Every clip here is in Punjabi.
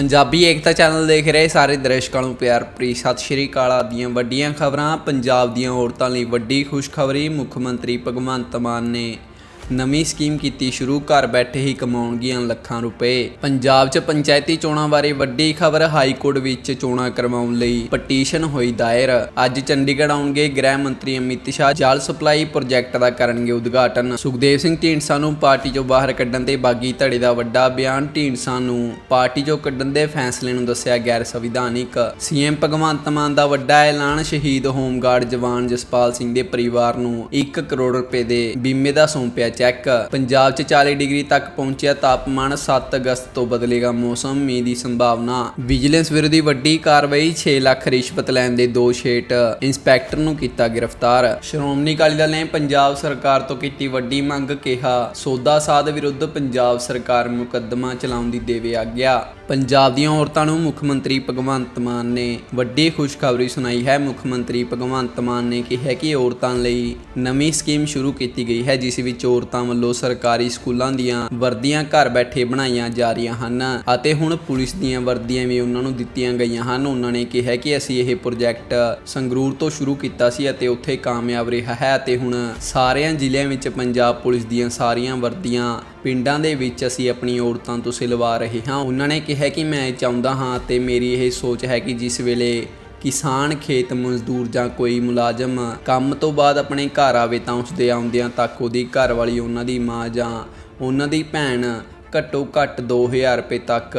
ਪੰਜਾਬੀ ਏਕਤਾ ਚੈਨਲ ਦੇਖ ਰਹੇ ਸਾਰੇ ਦਰਸ਼ਕਾਂ ਨੂੰ ਪਿਆਰ ਭਰੀ ਸਤਿ ਸ਼੍ਰੀ ਅਕਾਲ ਆਪ ਵੱਡੀਆਂ ਖਬਰਾਂ। ਪੰਜਾਬ ਦੀਆਂ ਔਰਤਾਂ ਲਈ ਵੱਡੀ ਖੁਸ਼ਖਬਰੀ ਮੁੱਖ ਮੰਤਰੀ ਭਗਵੰਤ ਮਾਨ ਨੇ। ਨਵੀਂ ਸਕੀਮ ਕੀਤੀ, ਸ਼ੁਰੂ ਘਰ ਬੈਠੇ ਹੀ ਕਮਾਉਣਗੀਆਂ ਲੱਖਾਂ ਰੁਪਏ। ਪੰਜਾਬ 'ਚ ਪੰਚਾਇਤੀ ਚੋਣਾਂ ਬਾਰੇ ਵੱਡੀ ਖਬਰ ਹਾਈ ਕੋਰਟ ਵਿੱਚ ਚੋਣਾਂ ਕਰਵਾਉਣ ਲਈ ਪਟੀਸ਼ਨ ਹੋਈ ਦਾਇਰ। ਅੱਜ ਚੰਡੀਗੜ੍ਹ ਆਉਣਗੇ ਗ੍ਰਹਿ ਮੰਤਰੀ ਅਮਿਤ ਸ਼ਾਹ, ਜਲ ਸਪਲਾਈ ਪ੍ਰੋਜੈਕਟ ਦਾ ਕਰਨਗੇ ਉਦਘਾਟਨ। ਸੁਖਦੇਵ ਸਿੰਘ ਢੀਂਡਸਾ ਨੂੰ ਪਾਰਟੀ 'ਚੋਂ ਬਾਹਰ ਕੱਢਣ ਤੇ ਬਾਗੀ ਧੜੇ ਦਾ ਵੱਡਾ ਬਿਆਨ ਢੀਂਡਸਾ ਨੂੰ। ਪਾਰਟੀ 'ਚੋਂ ਕੱਢਣ ਦੇ ਫੈਸਲੇ ਨੂੰ ਦੱਸਿਆ ਗੈਰ ਸੰਵਿਧਾਨਿਕ। ਸੀਐਮ ਭਗਵੰਤ ਮਾਨ ਦਾ ਵੱਡਾ ਐਲਾਨ, ਸ਼ਹੀਦ ਹੋਮਗਾਰਡ ਜਵਾਨ ਜਸਪਾਲ ਸਿੰਘ ਦੇ ਪਰਿਵਾਰ ਨੂੰ 1 ਕਰੋੜ ਰੁਪਏ ਦੇ ਬੀਮੇ ਦਾ ਸੌਂਪਿਆ ਚੈੱਕ ਪੰਜਾਬ 'ਚ 40 ਡਿਗਰੀ ਤੱਕ ਪਹੁੰਚਿਆ ਤਾਪਮਾਨ 7 ਅਗਸਤ ਤੋਂ ਬਦਲੇਗਾ ਮੌਸਮ। ਮੀਂਹ ਦੀ ਸੰਭਾਵਨਾ। ਵਿਜੀਲੈਂਸ ਵਿਰੋਧੀ ਵੱਡੀ ਕਾਰਵਾਈ 6 ਲੱਖ ਰਿਸ਼ਵਤ ਲੈਣ ਦੇ ਦੋਸ਼ ਹੇਠ ਇੰਸਪੈਕਟਰ ਨੂੰ ਕੀਤਾ ਗ੍ਰਿਫਤਾਰ। ਸ਼੍ਰੋਮਣੀ ਅਕਾਲੀ ਦਲ ਨੇ ਪੰਜਾਬ ਸਰਕਾਰ ਤੋਂ ਕੀਤੀ ਵੱਡੀ ਮੰਗ ਕਿਹਾ। ਸੌਦਾ ਸਾਧ ਵਿਰੁੱਧ ਪੰਜਾਬ ਸਰਕਾਰ ਮੁਕੱਦਮਾ ਚਲਾਉਣ ਦੀ ਦੇਵੇ ਆਗਿਆ। ਪੰਜਾਬ ਦੀਆਂ ਔਰਤਾਂ ਨੂੰ ਮੁੱਖ ਮੰਤਰੀ ਭਗਵੰਤ ਮਾਨ ਨੇ ਵੱਡੀ ਖੁਸ਼ਖਬਰੀ ਸੁਣਾਈ ਹੈ। ਮੁੱਖ ਮੰਤਰੀ ਭਗਵੰਤ ਮਾਨ ਨੇ ਕਿਹਾ ਕਿ ਔਰਤਾਂ ਲਈ ਨਵੀਂ ਸਕੀਮ ਸ਼ੁਰੂ ਕੀਤੀ ਗਈ ਹੈ, ਜਿਸ ਵਿੱਚ ਔਰਤਾਂ ਵੱਲੋਂ ਸਰਕਾਰੀ ਸਕੂਲਾਂ ਦੀਆਂ ਵਰਦੀਆਂ ਘਰ ਬੈਠੇ ਬਣਾਈਆਂ ਜਾ ਰਹੀਆਂ ਹਨ ਅਤੇ ਹੁਣ ਪੁਲਿਸ ਦੀਆਂ ਵਰਦੀਆਂ ਵੀ ਉਹਨਾਂ ਨੂੰ ਦਿੱਤੀਆਂ ਗਈਆਂ ਹਨ। ਉਹਨਾਂ ਨੇ ਕਿਹਾ ਕਿ ਅਸੀਂ ਇਹ ਪ੍ਰੋਜੈਕਟ ਸੰਗਰੂਰ ਤੋਂ ਸ਼ੁਰੂ ਕੀਤਾ ਸੀ ਅਤੇ ਉੱਥੇ ਕਾਮਯਾਬ ਰਿਹਾ ਹੈ ਅਤੇ ਹੁਣ ਸਾਰਿਆਂ ਜ਼ਿਲ੍ਹਿਆਂ ਵਿੱਚ ਪੰਜਾਬ ਪੁਲਿਸ ਦੀਆਂ ਸਾਰੀਆਂ ਵਰਦੀਆਂ ਪਿੰਡਾਂ ਦੇ ਵਿੱਚ ਅਸੀਂ ਆਪਣੀ ਔਰਤਾਂ ਤੋਂ ਸਿਲਵਾ ਰਹੇ ਹਾਂ। ਉਹਨਾਂ ਨੇ ਕਿਹਾ ਕਿ ਮੈਂ ਚਾਹੁੰਦਾ ਹਾਂ ਤੇ ਮੇਰੀ ਇਹ ਸੋਚ ਹੈ ਕਿ ਜਿਸ ਵੇਲੇ ਕਿਸਾਨ ਖੇਤ ਮਜ਼ਦੂਰ ਜਾਂ ਕੋਈ ਮੁਲਾਜ਼ਮ ਕੰਮ ਤੋਂ ਬਾਅਦ ਆਪਣੇ ਘਰ ਆਵੇ ਤਾਂ ਉਸਦੇ ਆਉਂਦਿਆਂ ਤੱਕ ਉਹਦੀ ਘਰ ਵਾਲੀ ਉਹਨਾਂ ਦੀ ਮਾਂ ਜਾਂ ਉਹਨਾਂ ਦੀ ਭੈਣ ਘੱਟੋ ਘੱਟ 2000 ਰੁਪਏ ਤੱਕ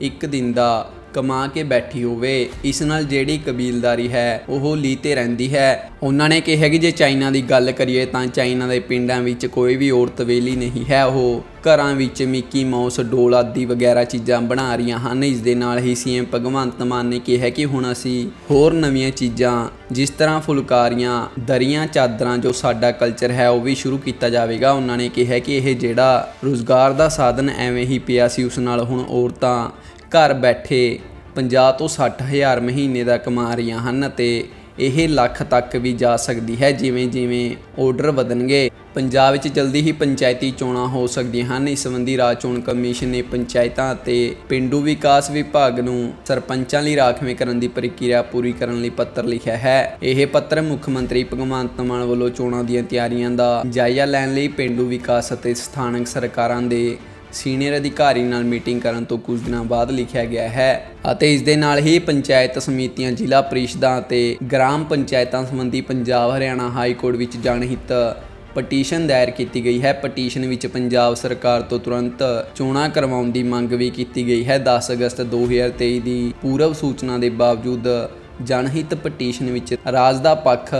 ਇੱਕ ਦਿਨ ਦਾ ਕਮਾ ਕੇ ਬੈਠੀ ਹੋਵੇ, ਇਸ ਨਾਲ ਜਿਹੜੀ ਕਬੀਲਦਾਰੀ ਹੈ, ਉਹ ਲੀ ਤੇ ਰਹਿੰਦੀ ਹੈ। ਉਹਨਾਂ ਨੇ ਕਿਹਾ ਕਿ ਜੇ ਚਾਈਨਾ ਦੀ ਗੱਲ ਕਰੀਏ ਤਾਂ ਚਾਈਨਾ ਦੇ ਪਿੰਡਾਂ ਵਿੱਚ ਕੋਈ ਵੀ ਔਰਤ ਵੇਲੀ ਨਹੀਂ ਹੈ। ਉਹ ਘਰਾਂ ਵਿੱਚ ਮਿੱਕੀ ਮਾਊਸ, ਡੋਲ ਆਦਿ ਵਗੈਰਾ ਚੀਜ਼ਾਂ ਬਣਾ ਰਹੀਆਂ ਹਨ। ਇਸ ਦੇ ਨਾਲ ਹੀ ਸੀਐਮ ਭਗਵੰਤ ਮਾਨ ਨੇ ਕਿਹਾ ਕਿ ਹੁਣ ਅਸੀਂ ਹੋਰ ਨਵੀਆਂ ਚੀਜ਼ਾਂ, ਜਿਸ ਤਰ੍ਹਾਂ ਫੁਲਕਾਰੀਆਂ, ਦਰੀਆਂ ਚਾਦਰਾਂ ਜੋ ਸਾਡਾ ਕਲਚਰ ਹੈ, ਉਹ ਵੀ ਸ਼ੁਰੂ ਕੀਤਾ ਜਾਵੇਗਾ। ਉਹਨਾਂ ਨੇ ਕਿਹਾ ਕਿ ਇਹ ਜਿਹੜਾ ਰੋਜ਼ਗਾਰ ਦਾ ਸਾਧਨ ਐਵੇਂ ਹੀ ਪਿਆ ਸੀ, ਉਸ ਨਾਲ ਹੁਣ ਔਰਤਾਂ ਘਰ ਬੈਠੇ 50 ਤੋਂ 60 ਹਜ਼ਾਰ ਮਹੀਨੇ ਦਾ ਕਮਾ ਰਹੀਆਂ ਹਨ ਅਤੇ ਇਹ ਲੱਖ ਤੱਕ ਵੀ ਜਾ ਸਕਦੀ ਹੈ, ਜਿਵੇਂ ਜਿਵੇਂ ਆਰਡਰ ਵਧਣਗੇ। ਪੰਜਾਬ ਵਿੱਚ ਜਲਦੀ ਹੀ ਪੰਚਾਇਤੀ ਚੋਣਾਂ ਹੋ ਸਕਦੀਆਂ ਹਨ। ਇਸ ਸੰਬੰਧੀ ਰਾਜ ਚੋਣ ਕਮਿਸ਼ਨ ਨੇ ਪੰਚਾਇਤਾਂ ਅਤੇ ਪਿੰਡੂ ਵਿਕਾਸ ਵਿਭਾਗ ਨੂੰ ਸਰਪੰਚਾਂ ਲਈ ਰਾਖਵੇਂ ਕਰਨ ਦੀ ਪ੍ਰਕਿਰਿਆ ਪੂਰੀ ਕਰਨ ਲਈ ਪੱਤਰ ਲਿਖਿਆ ਹੈ। ਇਹ ਪੱਤਰ ਮੁੱਖ ਮੰਤਰੀ ਭਗਵੰਤ ਮਾਨ ਵੱਲੋਂ ਚੋਣਾਂ ਦੀਆਂ ਤਿਆਰੀਆਂ ਦਾ ਜਾਇਜ਼ਾ ਲੈਣ ਲਈ ਪਿੰਡੂ ਵਿਕਾਸ ਅਤੇ ਸਥਾਨਕ ਸਰਕਾਰਾਂ ਦੇ ਸੀਨੀਅਰ ਅਧਿਕਾਰੀ ਨਾਲ ਮੀਟਿੰਗ ਕਰਨ ਤੋਂ ਕੁਝ ਦਿਨਾਂ ਬਾਅਦ ਲਿਖਿਆ ਗਿਆ ਹੈ ਅਤੇ ਇਸ ਦੇ ਨਾਲ ਹੀ ਪੰਚਾਇਤ ਸਮਿਤੀਆਂ, ਜ਼ਿਲ੍ਹਾ ਪ੍ਰੀਸ਼ਦਾਂ ਅਤੇ ਗ੍ਰਾਮ ਪੰਚਾਇਤਾਂ ਸੰਬੰਧੀ ਪੰਜਾਬ, ਹਰਿਆਣਾ ਹਾਈ ਕੋਰਟ ਵਿੱਚ ਜਨਹਿਤ ਪਟੀਸ਼ਨ ਦਾਇਰ ਕੀਤੀ ਗਈ ਹੈ। ਪਟੀਸ਼ਨ ਵਿੱਚ ਪੰਜਾਬ ਸਰਕਾਰ ਤੋਂ ਤੁਰੰਤ ਚੋਣਾਂ ਕਰਵਾਉਣ ਦੀ ਮੰਗ ਵੀ ਕੀਤੀ ਗਈ ਹੈ। 10 ਅਗਸਤ 2023 ਦੀ ਪੂਰਵ ਸੂਚਨਾ ਦੇ ਬਾਵਜੂਦ ਜਨਹਿਤ ਪਟੀਸ਼ਨ ਵਿੱਚ ਰਾਜ ਦਾ ਪੱਖ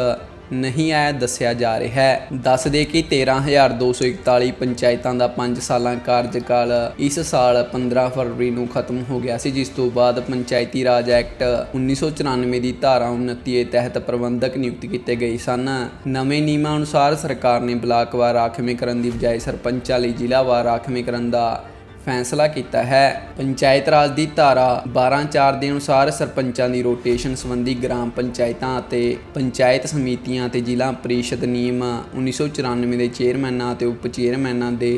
ਨਹੀਂ ਆਇਆ ਦੱਸਿਆ ਜਾ ਰਿਹਾ ਹੈ। ਦੱਸ ਦੇ ਕਿ 13241 ਪੰਚਾਇਤਾਂ ਦਾ 5 ਸਾਲਾਂ ਕਾਰਜਕਾਲ ਇਸ ਸਾਲ 15 ਫਰਵਰੀ ਨੂੰ ਖਤਮ ਹੋ ਗਿਆ ਸੀ, ਜਿਸ ਤੋਂ ਬਾਅਦ ਪੰਚਾਇਤੀ ਰਾਜ ਐਕਟ 1994 ਦੀ ਧਾਰਾ 29 ਦੇ ਤਹਿਤ ਪ੍ਰਬੰਧਕ ਨਿਯੁਕਤ ਕੀਤੇ ਗਏ ਸਨ। ਨਵੇਂ ਨਿਯਮਾਂ ਅਨੁਸਾਰ ਸਰਕਾਰ ਨੇ ਬਲਾਕ ਵਾਰ ਰਾਖਵੇਂਕਰਨ ਦੀ ਬਜਾਏ ਸਰਪੰਚਾਂ ਲਈ ਜ਼ਿਲ੍ਹਾ ਵਾਰ ਰਾਖਵੇਂਕਰਨ ਦਾ ਫੈਸਲਾ ਕੀਤਾ ਹੈ। ਪੰਚਾਇਤ ਰਾਜ ਦੀ ਧਾਰਾ 12-4 ਦੇ ਅਨੁਸਾਰ ਸਰਪੰਚਾਂ ਦੀ ਰੋਟੇਸ਼ਨ ਸੰਬੰਧੀ ਗ੍ਰਾਮ ਪੰਚਾਇਤਾਂ ਅਤੇ ਪੰਚਾਇਤ ਸਮਿਤੀਆਂ ਅਤੇ ਜ਼ਿਲ੍ਹਾ ਪ੍ਰੀਸ਼ਦ ਨਿਯਮ 1994 ਦੇ ਚੇਅਰਮੈਨਾਂ ਅਤੇ ਉਪ ਚੇਅਰਮੈਨਾਂ ਦੇ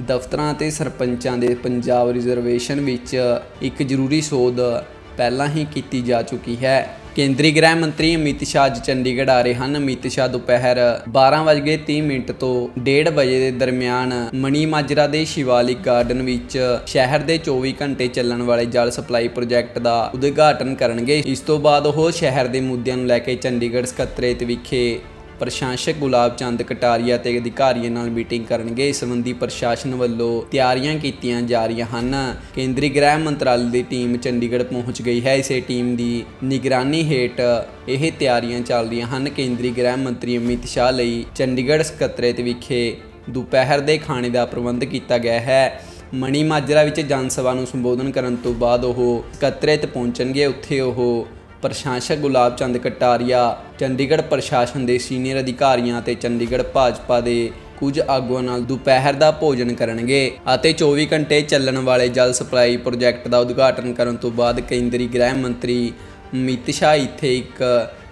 ਦਫ਼ਤਰਾਂ ਅਤੇ ਸਰਪੰਚਾਂ ਦੇ ਪੰਜਾਬ ਰਿਜ਼ਰਵੇਸ਼ਨ ਵਿੱਚ ਇੱਕ ਜ਼ਰੂਰੀ ਸੋਧ ਪਹਿਲਾਂ ਹੀ ਕੀਤੀ ਜਾ ਚੁੱਕੀ ਹੈ। ਕੇਂਦਰੀ ਗ੍ਰਹਿ ਮੰਤਰੀ ਅਮਿਤ ਸ਼ਾਹ ਅੱਜ ਚੰਡੀਗੜ੍ਹ ਆ ਰਹੇ ਹਨ। ਅਮਿਤ ਸ਼ਾਹ ਦੁਪਹਿਰ 12:30 ਮਿੰਟ ਤੋਂ 1:30 ਵਜੇ ਦੇ ਦਰਮਿਆਨ ਮਣੀ ਮਾਜਰਾ ਦੇ ਸ਼ਿਵਾਲਿਕ ਗਾਰਡਨ ਵਿੱਚ ਸ਼ਹਿਰ ਦੇ 24 ਘੰਟੇ ਚੱਲਣ ਵਾਲੇ ਜਲ ਸਪਲਾਈ ਪ੍ਰੋਜੈਕਟ ਦਾ ਉਦਘਾਟਨ ਕਰਨਗੇ। ਇਸ ਤੋਂ ਬਾਅਦ ਉਹ ਸ਼ਹਿਰ ਦੇ ਮੁੱਦਿਆਂ ਨੂੰ ਲੈ ਕੇ ਚੰਡੀਗੜ੍ਹ ਸਕੱਤਰੇਤ ਵਿਖੇ ਪ੍ਰਸ਼ਾਸਕ ਗੁਲਾਬ ਚੰਦ ਕਟਾਰੀਆ ਤੇ ਅਧਿਕਾਰੀਆਂ ਨਾਲ ਮੀਟਿੰਗ ਕਰਨਗੇ। ਇਸ ਸੰਬੰਧੀ ਪ੍ਰਸ਼ਾਸਨ ਵੱਲੋਂ ਤਿਆਰੀਆਂ ਕੀਤੀਆਂ ਜਾ ਰਹੀਆਂ ਹਨ। ਕੇਂਦਰੀ ਗ੍ਰਹਿ ਮੰਤਰਾਲੇ ਦੀ ਟੀਮ ਚੰਡੀਗੜ੍ਹ ਪਹੁੰਚ ਗਈ ਹੈ। ਇਸੇ ਟੀਮ ਦੀ ਨਿਗਰਾਨੀ ਹੇਠ ਇਹ ਤਿਆਰੀਆਂ ਚੱਲ ਰਹੀਆਂ ਹਨ। ਕੇਂਦਰੀ ਗ੍ਰਹਿ ਮੰਤਰੀ ਅਮਿਤ ਸ਼ਾਹ ਲਈ ਚੰਡੀਗੜ੍ਹ ਸਕੱਤਰੇਤ ਵਿਖੇ ਦੁਪਹਿਰ ਦੇ ਖਾਣੇ ਦਾ ਪ੍ਰਬੰਧ ਕੀਤਾ ਗਿਆ ਹੈ। ਮਣੀ ਮਾਜਰਾ ਵਿੱਚ ਜਨ ਸਭਾ ਨੂੰ ਸੰਬੋਧਨ ਕਰਨ ਤੋਂ ਬਾਅਦ ਉਹ ਸਕੱਤਰੇਤ ਪਹੁੰਚਣਗੇ। ਉੱਥੇ ਉਹ ਪ੍ਰਸ਼ਾਸਕ ਗੁਲਾਬ ਚੰਦ ਕਟਾਰੀਆ, ਚੰਡੀਗੜ੍ਹ ਪ੍ਰਸ਼ਾਸਨ ਦੇ ਸੀਨੀਅਰ ਅਧਿਕਾਰੀਆਂ ਅਤੇ ਚੰਡੀਗੜ੍ਹ ਭਾਜਪਾ ਦੇ ਕੁਝ ਆਗੂਆਂ ਨਾਲ ਦੁਪਹਿਰ ਦਾ ਭੋਜਨ ਕਰਨਗੇ ਅਤੇ 24 ਘੰਟੇ ਚੱਲਣ ਵਾਲੇ ਜਲ ਸਪਲਾਈ ਪ੍ਰੋਜੈਕਟ ਦਾ ਉਦਘਾਟਨ ਕਰਨ ਤੋਂ ਬਾਅਦ ਕੇਂਦਰੀ ਗ੍ਰਹਿ ਮੰਤਰੀ ਅਮਿਤ ਸ਼ਾਹ ਇੱਥੇ ਇੱਕ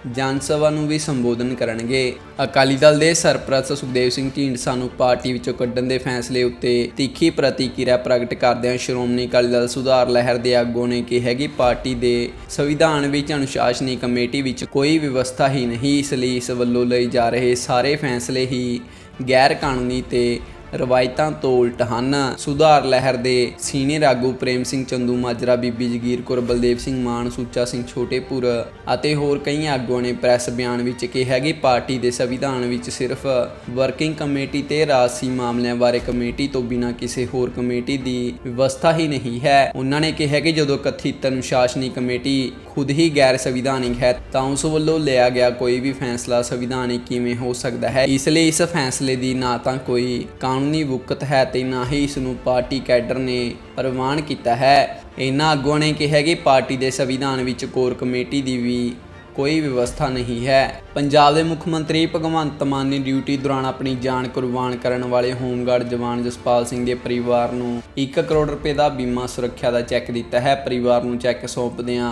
ਜਨ ਸਭਾ ਨੂੰ ਵੀ ਸੰਬੋਧਨ ਕਰਨਗੇ। ਅਕਾਲੀ ਦਲ ਦੇ ਸਰਪ੍ਰਸਤ ਸੁਖਦੇਵ ਸਿੰਘ ਢੀਂਡਸਾ ਨੂੰ ਪਾਰਟੀ ਵਿੱਚੋਂ ਕੱਢਣ ਦੇ ਫੈਸਲੇ ਉੱਤੇ ਤਿੱਖੀ ਪ੍ਰਤੀਕਿਰਿਆ ਪ੍ਰਗਟ ਕਰਦਿਆਂ ਸ਼੍ਰੋਮਣੀ ਅਕਾਲੀ ਦਲ ਸੁਧਾਰ ਲਹਿਰ ਦੇ ਆਗੂ ਨੇ ਕਿਹਾ ਕਿ ਪਾਰਟੀ ਦੇ ਸੰਵਿਧਾਨ ਵਿੱਚ ਅਨੁਸ਼ਾਸਨੀ ਕਮੇਟੀ ਵਿੱਚ ਕੋਈ ਵਿਵਸਥਾ ਹੀ ਨਹੀਂ, ਇਸ ਲਈ ਇਸ ਵੱਲੋਂ ਲਈ ਜਾ ਰਹੇ ਸਾਰੇ ਫੈਸਲੇ ਹੀ ਗੈਰ ਕਾਨੂੰਨੀ ਤੇ ਰਵਾਇਤਾਂ ਤੋਂ ਉਲਟ ਹਨ। ਸੁਧਾਰ ਲਹਿਰ ਦੇ ਸੀਨੀਅਰ ਆਗੂ ਪ੍ਰੇਮ ਸਿੰਘ ਚੰਦੂ, ਮਾਜਰਾ ਬੀਬੀ ਜਗੀਰ ਕੌਰ, ਬਲਦੇਵ ਸਿੰਘ ਮਾਨ, ਸੁੱਚਾ ਸਿੰਘ ਛੋਟੇਪੁਰ ਅਤੇ ਹੋਰ ਕਈ ਆਗੂਆਂ ਨੇ ਪ੍ਰੈਸ ਬਿਆਨ ਵਿੱਚ ਕਿਹਾ ਕਿ ਪਾਰਟੀ ਦੇ ਸੰਵਿਧਾਨ ਵਿੱਚ ਸਿਰਫ ਵਰਕਿੰਗ ਕਮੇਟੀ ਤੇ ਰਾਜਸੀ ਮਾਮਲਿਆਂ ਬਾਰੇ ਕਮੇਟੀ ਤੋਂ ਬਿਨਾਂ ਕਿਸੇ ਹੋਰ ਕਮੇਟੀ ਦੀ ਵਿਵਸਥਾ ਹੀ ਨਹੀਂ ਹੈ। ਉਹਨਾਂ ਨੇ ਕਿਹਾ ਕਿ ਜਦੋਂ ਕਥਿਤ ਅਨੁਸ਼ਾਸਨੀ ਕਮੇਟੀ ਖੁਦ ਹੀ ਗੈਰ ਸੰਵਿਧਾਨਿਕ ਹੈ, ਤਾਂ ਉਸ ਵੱਲੋਂ ਲਿਆ ਗਿਆ ਕੋਈ ਵੀ ਫੈਸਲਾ ਸੰਵਿਧਾਨਿਕ ਕਿਵੇਂ ਹੋ ਸਕਦਾ ਹੈ? ਇਸ ਲਈ ਇਸ ਫੈਸਲੇ ਦੀ ਨਾ ਤਾਂ ਕੋਈ ਕਾਨੂੰਨੀ ਵੁਕਤ ਹੈ ਤੇ ਨਾ ਹੀ ਇਸ ਨੂੰ ਪਾਰਟੀ ਕੈਡਰ ਨੇ ਪ੍ਰਵਾਨ ਕੀਤਾ ਹੈ। ਇਹਨਾਂ ਆਗੂਆਂ ਨੇ ਕਿਹਾ ਕਿ ਪਾਰਟੀ ਦੇ ਸੰਵਿਧਾਨ ਵਿੱਚ ਕੋਰ ਕਮੇਟੀ ਦੀ ਵੀ ਕੋਈ ਵਿਵਸਥਾ ਨਹੀਂ ਹੈ। ਪੰਜਾਬ ਦੇ ਮੁੱਖ ਮੰਤਰੀ ਭਗਵੰਤ ਮਾਨ ਨੇ ਡਿਊਟੀ ਦੌਰਾਨ ਆਪਣੀ ਜਾਨ ਕੁਰਬਾਨ ਕਰਨ ਵਾਲੇ ਹੋਮਗਾਰਡ ਜਵਾਨ ਜਸਪਾਲ ਸਿੰਘ ਦੇ ਪਰਿਵਾਰ ਨੂੰ 1 ਕਰੋੜ ਰੁਪਏ ਦਾ ਬੀਮਾ ਸੁਰੱਖਿਆ ਦਾ ਚੈੱਕ ਦਿੱਤਾ ਹੈ। ਪਰਿਵਾਰ ਨੂੰ ਚੈੱਕ ਸੌਂਪਦਿਆਂ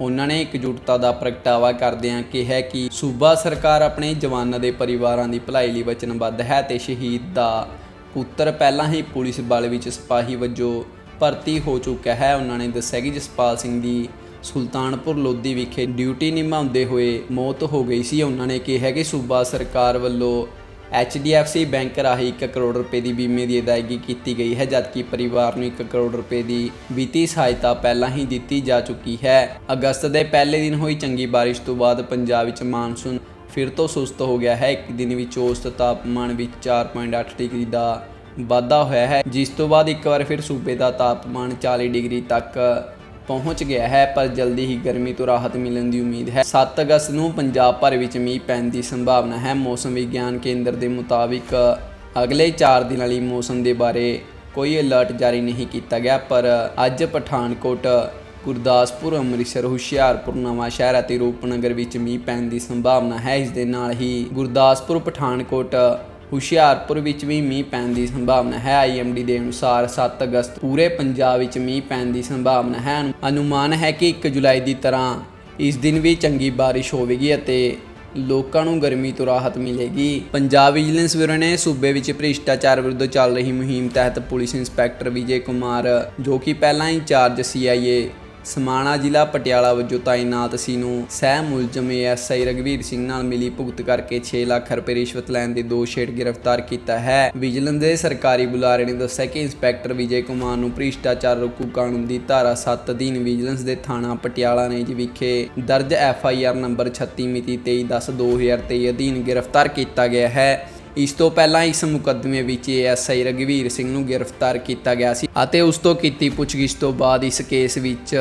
ਉਹਨਾਂ ਨੇ ਇਕਜੁੱਟਤਾ ਦਾ ਪ੍ਰਗਟਾਵਾ ਕਰਦਿਆਂ ਕਿਹਾ ਕਿ ਸੂਬਾ ਸਰਕਾਰ ਆਪਣੇ ਜਵਾਨਾਂ ਦੇ ਪਰਿਵਾਰਾਂ ਦੀ ਭਲਾਈ ਲਈ ਵਚਨਬੱਧ ਹੈ ਤੇ ਸ਼ਹੀਦ ਦਾ ਪੁੱਤਰ ਪਹਿਲਾਂ ਹੀ ਪੁਲਿਸ ਬਲ ਵਿੱਚ ਸਿਪਾਹੀ ਵਜੋਂ ਭਰਤੀ ਹੋ ਚੁੱਕਾ ਹੈ। ਉਹਨਾਂ ਨੇ ਦੱਸਿਆ ਕਿ ਜਸਪਾਲ ਸਿੰਘ ਦੀ ਸੁਲਤਾਨਪੁਰ ਲੋਧੀ ਵਿਖੇ ਡਿਊਟੀ ਨਿਭਾਉਂਦੇ ਹੋਏ ਮੌਤ ਹੋ ਗਈ ਸੀ। ਉਹਨਾਂ ਨੇ ਕਿਹਾ ਕਿ ਸੂਬਾ ਸਰਕਾਰ ਵੱਲੋਂ HDFC ਬੈਂਕ ਰਾਹੀਂ 1 ਕਰੋੜ ਰੁਪਏ ਦੀ ਬੀਮੇ ਦੀ ਅਦਾਇਗੀ ਕੀਤੀ ਗਈ ਹੈ, ਜਦਕਿ ਪਰਿਵਾਰ ਨੂੰ 1 ਕਰੋੜ ਰੁਪਏ ਦੀ ਵਿੱਤੀ ਸਹਾਇਤਾ ਪਹਿਲਾਂ ਹੀ ਦਿੱਤੀ ਜਾ ਚੁੱਕੀ ਹੈ। ਅਗਸਤ ਦੇ ਪਹਿਲੇ ਦਿਨ ਹੋਈ ਚੰਗੀ ਬਾਰਿਸ਼ ਤੋਂ ਬਾਅਦ ਪੰਜਾਬ ਵਿੱਚ ਮਾਨਸੂਨ ਫਿਰ ਤੋਂ ਸੁਸਤ ਹੋ ਗਿਆ ਹੈ। ਇੱਕ ਦਿਨ ਵਿੱਚ ਔਸਤ ਤਾਪਮਾਨ ਵਿੱਚ 4.8 ਡਿਗਰੀ ਦਾ ਵਾਧਾ ਹੋਇਆ ਹੈ, ਜਿਸ ਤੋਂ ਬਾਅਦ ਇੱਕ ਵਾਰ ਫਿਰ ਸੂਬੇ ਦਾ ਤਾਪਮਾਨ 40 ਡਿਗਰੀ ਤੱਕ ਪਹੁੰਚ ਗਿਆ ਹੈ, ਪਰ ਜਲਦੀ ਹੀ ਗਰਮੀ ਤੋਂ ਰਾਹਤ ਮਿਲਣ ਦੀ ਉਮੀਦ ਹੈ। 7 ਅਗਸਤ ਨੂੰ ਪੰਜਾਬ ਭਰ ਵਿੱਚ ਮੀਂਹ ਪੈਣ ਦੀ ਸੰਭਾਵਨਾ ਹੈ। ਮੌਸਮ ਵਿਗਿਆਨ ਕੇਂਦਰ ਦੇ ਮੁਤਾਬਿਕ ਅਗਲੇ 4 ਦਿਨਾਂ ਲਈ ਮੌਸਮ ਦੇ ਬਾਰੇ ਕੋਈ ਅਲਰਟ ਜਾਰੀ ਨਹੀਂ ਕੀਤਾ ਗਿਆ, ਪਰ ਅੱਜ ਪਠਾਨਕੋਟ, ਗੁਰਦਾਸਪੁਰ, ਅੰਮ੍ਰਿਤਸਰ, ਹੁਸ਼ਿਆਰਪੁਰ, ਨਵਾਂ ਸ਼ਹਿਰ ਅਤੇ ਰੂਪਨਗਰ ਵਿੱਚ ਮੀਂਹ ਪੈਣ ਦੀ ਸੰਭਾਵਨਾ ਹੈ। ਇਸ ਦੇ ਨਾਲ ਹੀ ਗੁਰਦਾਸਪੁਰ, ਪਠਾਨਕੋਟ ਹੁਸ਼ਿਆਰਪੁਰ ਵਿੱਚ ਵੀ ਮੀਂਹ ਪੈਣ ਦੀ ਸੰਭਾਵਨਾ ਹੈ। ਆਈਐਮਡੀ ਦੇ ਅਨੁਸਾਰ 7 ਅਗਸਤ ਪੂਰੇ ਪੰਜਾਬ ਵਿੱਚ ਮੀਂਹ ਪੈਣ ਦੀ ਸੰਭਾਵਨਾ ਹੈ। ਅਨੁਮਾਨ ਹੈ ਕਿ 1 ਜੁਲਾਈ ਦੀ ਤਰ੍ਹਾਂ ਇਸ ਦਿਨ ਵੀ ਚੰਗੀ ਬਾਰਿਸ਼ ਹੋਵੇਗੀ ਅਤੇ ਲੋਕਾਂ ਨੂੰ ਗਰਮੀ ਤੋਂ ਰਾਹਤ ਮਿਲੇਗੀ। ਪੰਜਾਬ ਵਿਜੀਲੈਂਸ ਬਿਊਰੋ ਨੇ ਸੂਬੇ ਵਿੱਚ ਭ੍ਰਿਸ਼ਟਾਚਾਰ ਵਿਰੁੱਧ ਚੱਲ ਰਹੀ ਮੁਹਿੰਮ ਤਹਿਤ ਪੁਲਿਸ ਇੰਸਪੈਕਟਰ ਵਿਜੇ ਕੁਮਾਰ, ਜੋ ਕਿ ਪਹਿਲਾਂ ਇੰਚਾਰਜ ਸੀਆਈਏ ਸਮਾਣਾ ਜ਼ਿਲ੍ਹਾ ਪਟਿਆਲਾ ਵਜੋਂ ਤਾਇਨਾਤ ਸੀ ਨੂੰ ਸਹਿ ਮੁਲਜ਼ਮ ਐਸਆਈ ਰਗਵੀਰ ਸਿੰਘ ਨਾਲ ਮਿਲੀ ਭੁਗਤ ਕਰਕੇ 6 ਲੱਖ ਰੁਪਏ ਰਿਸ਼ਵਤ ਲੈਣ ਦੇ ਦੋਸ਼ ਹੇਠ ਗ੍ਰਿਫਤਾਰ ਕੀਤਾ ਹੈ। ਵਿਜੀਲੈਂਸ ਦੇ ਸਰਕਾਰੀ ਬੁਲਾਰੇ ਨੇ ਦੱਸਿਆ ਕਿ ਇੰਸਪੈਕਟਰ ਵਿਜੇ ਕੁਮਾਰ ਨੂੰ ਭ੍ਰਿਸ਼ਟਾਚਾਰ ਰੋਕੂ ਕਾਨੂੰਨ ਦੀ ਧਾਰਾ 7 ਅਧੀਨ ਵਿਜੀਲੈਂਸ ਦੇ ਥਾਣਾ ਪਟਿਆਲਾ ਨੇ ਵਿਖੇ ਦਰਜ ਐਫਆਈਆਰ ਨੰਬਰ 36 ਮਿਤੀ 23/10/2023 ਅਧੀਨ ਗ੍ਰਿਫਤਾਰ ਕੀਤਾ ਗਿਆ ਹੈ। ਇਸ ਤੋਂ ਪਹਿਲਾਂ ਇਸ ਮੁਕੱਦਮੇ ਵਿੱਚ ਐਸਆਈ ਰਗਵੀਰ ਸਿੰਘ ਨੂੰ ਗ੍ਰਿਫਤਾਰ ਕੀਤਾ ਗਿਆ ਸੀ ਅਤੇ ਉਸ ਤੋਂ ਕੀਤੀ ਪੁੱਛਗਿੱਛ ਤੋਂ ਬਾਅਦ ਇਸ ਕੇਸ ਵਿੱਚ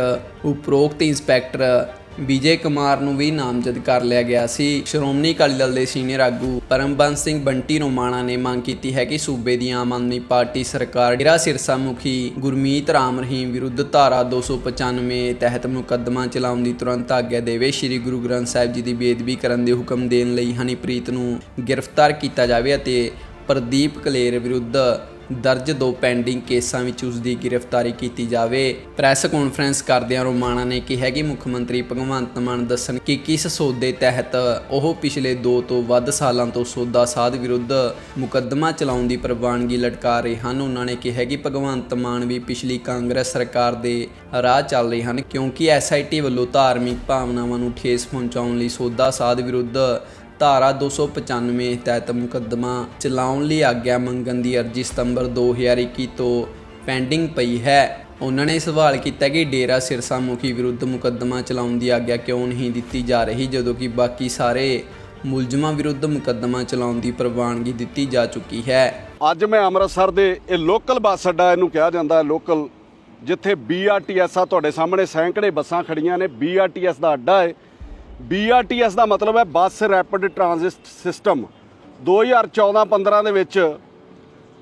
ਉਪਰੋਕਤ ਇੰਸਪੈਕਟਰ ਵਿਜੇ ਕੁਮਾਰ ਨੂੰ ਵੀ ਨਾਮਜ਼ਦ ਕਰ ਲਿਆ ਗਿਆ ਸੀ। ਸ਼੍ਰੋਮਣੀ ਅਕਾਲੀ ਦਲ ਦੇ ਸੀਨੀਅਰ ਆਗੂ ਪਰਮਬੰਸ ਸਿੰਘ ਬੰਟੀ ਰੋਮਾਣਾ ਨੇ ਮੰਗ ਕੀਤੀ ਹੈ ਕਿ ਸੂਬੇ ਦੀ ਆਮ ਆਦਮੀ ਪਾਰਟੀ ਸਰਕਾਰ ਡੇਰਾ ਸਿਰਸਾ ਮੁਖੀ ਗੁਰਮੀਤ ਰਾਮ ਰਹੀਮ ਵਿਰੁੱਧ ਧਾਰਾ 295 ਤਹਿਤ ਮੁਕੱਦਮਾ ਚਲਾਉਣ ਦੀ ਤੁਰੰਤ ਆਗਿਆ ਦੇਵੇ। ਸ੍ਰੀ ਗੁਰੂ ਗ੍ਰੰਥ ਸਾਹਿਬ ਜੀ ਦੀ ਬੇਦਬੀ ਕਰਨ ਦੇ ਹੁਕਮ ਦੇਣ ਲਈ ਹਨੀਪ੍ਰੀਤ ਨੂੰ ਗ੍ਰਿਫਤਾਰ ਕੀਤਾ ਜਾਵੇ ਅਤੇ ਪ੍ਰਦੀਪ ਕਲੇਰ ਵਿਰੁੱਧ ਦਰਜ ਦੋ ਪੈਂਡਿੰਗ ਕੇਸਾਂ ਵਿੱਚ ਉਸ ਦੀ ਗ੍ਰਿਫਤਾਰੀ ਕੀਤੀ ਜਾਵੇ। ਪ੍ਰੈਸ ਕਾਨਫਰੰਸ ਕਰਦਿਆਂ ਰੋਮਾਣਾ ਨੇ ਕਿਹਾ ਕਿ ਮੁੱਖ ਮੰਤਰੀ ਭਗਵੰਤ ਮਾਨ ਦੱਸਣ ਕਿ ਕਿਸ ਸੌਦੇ ਤਹਿਤ ਉਹ ਪਿਛਲੇ 2 ਤੋਂ ਵੱਧ ਸਾਲਾਂ ਤੋਂ ਸੌਦਾ ਸਾਧ ਵਿਰੁੱਧ ਮੁਕੱਦਮਾ ਚਲਾਉਣ ਦੀ ਪ੍ਰਵਾਨਗੀ ਲਟਕਾ ਰਹੇ ਹਨ। ਉਹਨਾਂ ਨੇ ਕਿਹਾ ਕਿ ਭਗਵੰਤ ਮਾਨ ਵੀ ਪਿਛਲੀ ਕਾਂਗਰਸ ਸਰਕਾਰ ਦੇ ਰਾਹ ਚੱਲ ਰਹੇ ਹਨ, ਕਿਉਂਕਿ ਐਸਆਈਟੀ ਵੱਲੋਂ ਧਾਰਮਿਕ ਭਾਵਨਾਵਾਂ ਨੂੰ ਠੇਸ ਪਹੁੰਚਾਉਣ ਲਈ ਸੌਦਾ ਸਾਧ ਵਿਰੁੱਧ ਧਾਰਾ 295 ਤਹਿਤ ਮੁਕੱਦਮਾ ਚਲਾਉਣ ਲਈ ਆਗਿਆ ਮੰਗਣ ਦੀ ਅਰਜ਼ੀ ਸਤੰਬਰ 2021 ਤੋਂ ਪੈਂਡਿੰਗ ਪਈ ਹੈ। ਉਹਨਾਂ ਨੇ ਸਵਾਲ ਕੀਤਾ ਕਿ ਡੇਰਾ ਸਿਰਸਾ ਮੁਖੀ ਵਿਰੁੱਧ ਮੁਕੱਦਮਾ ਚਲਾਉਣ ਦੀ ਆਗਿਆ ਕਿਉਂ ਨਹੀਂ ਦਿੱਤੀ ਜਾ ਰਹੀ, ਜਦੋਂ ਕਿ ਬਾਕੀ ਸਾਰੇ ਮੁਲਜ਼ਮਾਂ ਵਿਰੁੱਧ ਮੁਕੱਦਮਾ ਚਲਾਉਣ ਦੀ ਪ੍ਰਵਾਨਗੀ ਦਿੱਤੀ ਜਾ ਚੁੱਕੀ ਹੈ। ਅੱਜ ਮੈਂ ਅੰਮ੍ਰਿਤਸਰ ਦੇ ਇਹ ਲੋਕਲ ਬੱਸ ਅੱਡਾ ਇਹਨੂੰ ਕਿਹਾ ਜਾਂਦਾ ਹੈ, ਲੋਕਲ, ਜਿੱਥੇ BRTS ਆ ਤੁਹਾਡੇ ਸਾਹਮਣੇ, ਸੈਂਕੜੇ ਬੱਸਾਂ ਖੜੀਆਂ ਨੇ BRTS ਦਾ ਅੱਡਾ ਹੈ। BRTS ਦਾ ਮਤਲਬ ਹੈ ਬੱਸ ਰੈਪਿਡ ਟ੍ਰਾਂਜ਼ਿਟ ਸਿਸਟਮ। 2014-15 ਦੇ ਵਿੱਚ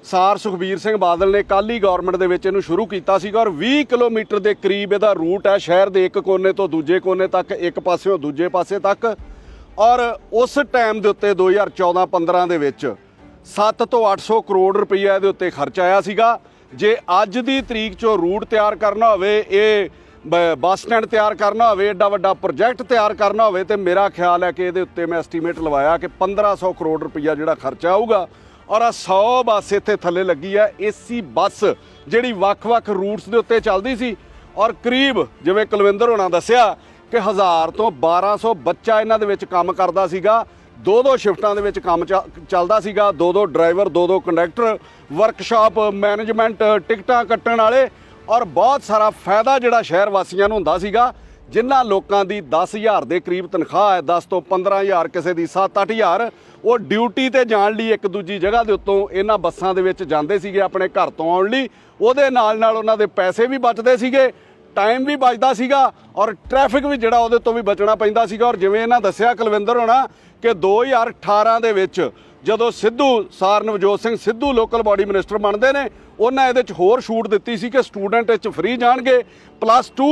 ਸਾਰ ਸੁਖਬੀਰ ਸਿੰਘ ਬਾਦਲ ਨੇ ਕਾਲੀ ਗਵਰਨਮੈਂਟ ਦੇ ਵਿੱਚ ਇਹਨੂੰ ਸ਼ੁਰੂ ਕੀਤਾ ਸੀਗਾ ਔਰ 20 ਕਿਲੋਮੀਟਰ ਦੇ ਕਰੀਬ ਇਹਦਾ ਰੂਟ ਹੈ ਸ਼ਹਿਰ ਦੇ ਇੱਕ ਕੋਨੇ ਤੋਂ ਦੂਜੇ ਕੋਨੇ ਤੱਕ, ਇੱਕ ਪਾਸਿਓਂ ਦੂਜੇ ਪਾਸੇ ਤੱਕ। ਔਰ ਉਸ ਟਾਈਮ ਦੇ ਉੱਤੇ 2014-15 ਦੇ ਵਿੱਚ 7 ਤੋਂ 800 ਕਰੋੜ ਰੁਪਈਆ ਇਹਦੇ ਉੱਤੇ ਖਰਚ ਆਇਆ ਸੀਗਾ। ਜੇ ਅੱਜ ਦੀ ਤਰੀਕ 'ਚੋਂ ਰੂਟ ਤਿਆਰ ਕਰਨਾ ਹੋਵੇ, ਇਹ ਬੱਸ ਸਟੈਂਡ ਤਿਆਰ ਕਰਨਾ ਹੋਵੇ ਐਡਾ ਵੱਡਾ ਪ੍ਰੋਜੈਕਟ ਤਿਆਰ ਕਰਨਾ ਹੋਵੇ ਤੇ ਮੇਰਾ ਖਿਆਲ ਹੈ ਕਿ ਇਹਦੇ ਉੱਤੇ ਮੈਂ ਐਸਟੀਮੇਟ ਲਵਾਇਆ ਕਿ 1500 ਕਰੋੜ ਰੁਪਈਆ ਜਿਹੜਾ ਖਰਚਾ ਆਊਗਾ ਔਰ ਆ 100 ਬੱਸ ਇੱਥੇ ਥੱਲੇ ਲੱਗੀ ਹੈ, ਏਸੀ ਬੱਸ ਜਿਹੜੀ ਵੱਖ-ਵੱਖ ਰੂਟਸ ਦੇ ਉੱਤੇ ਚੱਲਦੀ ਸੀ ਔਰ ਕਰੀਬ ਜਿਵੇਂ ਕੁਲਵਿੰਦਰ ਹੋਣਾ ਦੱਸਿਆ ਕਿ 1000 ਤੋਂ 1200 ਬੱਚਾ ਇਹਨਾਂ ਦੇ ਵਿੱਚ ਕੰਮ ਕਰਦਾ ਸੀਗਾ ਦੋ ਦੋ ਸ਼ਿਫਟਾਂ ਦੇ ਵਿੱਚ ਕੰਮ ਚੱ- ਚੱਲਦਾ ਸੀਗਾ ਦੋ ਦੋ ਡਰਾਈਵਰ ਦੋ ਦੋ ਕੰਡਕਟਰ, ਵਰਕਸ਼ਾਪ, ਮੈਨੇਜਮੈਂਟ, ਟਿਕਟਾਂ ਕੱਟਣ ਵਾਲੇ ਔਰ ਬਹੁਤ ਸਾਰਾ ਫਾਇਦਾ ਜਿਹੜਾ ਸ਼ਹਿਰ ਵਾਸੀਆਂ ਨੂੰ ਹੁੰਦਾ ਸੀਗਾ, ਜਿਨ੍ਹਾਂ ਲੋਕਾਂ ਦੀ 10000 ਦੇ ਕਰੀਬ ਤਨਖਾਹ ਹੈ 10 ਤੋਂ 15000 ਕਿਸੇ ਦੀ 7-8000 ਉਹ ਡਿਊਟੀ ਤੇ ਜਾਣ ਲਈ ਇੱਕ ਦੂਜੀ ਜਗ੍ਹਾ ਦੇ ਉੱਤੋਂ ਇਹਨਾਂ ਬੱਸਾਂ ਦੇ ਵਿੱਚ ਜਾਂਦੇ ਸੀਗੇ ਆਪਣੇ ਘਰ ਤੋਂ ਆਉਣ ਲਈ। ਉਹਦੇ ਨਾਲ ਨਾਲ ਉਹਨਾਂ ਦੇ ਪੈਸੇ ਵੀ ਬਚਦੇ ਸੀਗੇ, ਟਾਈਮ ਵੀ ਬਚਦਾ ਸੀਗਾ ਔਰ ਟ੍ਰੈਫਿਕ ਵੀ ਜਿਹੜਾ ਉਹਦੇ ਤੋਂ ਵੀ ਬਚਣਾ ਪੈਂਦਾ ਸੀਗਾ। ਔਰ ਜਿਵੇਂ ਇਹਨਾਂ ਦੱਸਿਆ ਕੁਲਵਿੰਦਰ ਹੋਣਾ ਕਿ 2018 ਦੇ ਵਿੱਚ ਜਦੋਂ ਸਿੱਧੂ ਸਾਰ Navjot Singh Sidhu local body minister ਬਣਦੇ ਨੇ ਉਹਨਾਂ ਇਹਦੇ ਚ ਹੋਰ ਛੂਟ ਦਿੱਤੀ ਸੀ ਕਿ ਸਟੂਡੈਂਟ ਇਹ ਚ ਫ੍ਰੀ ਜਾਣਗੇ ਪਲੱਸ 2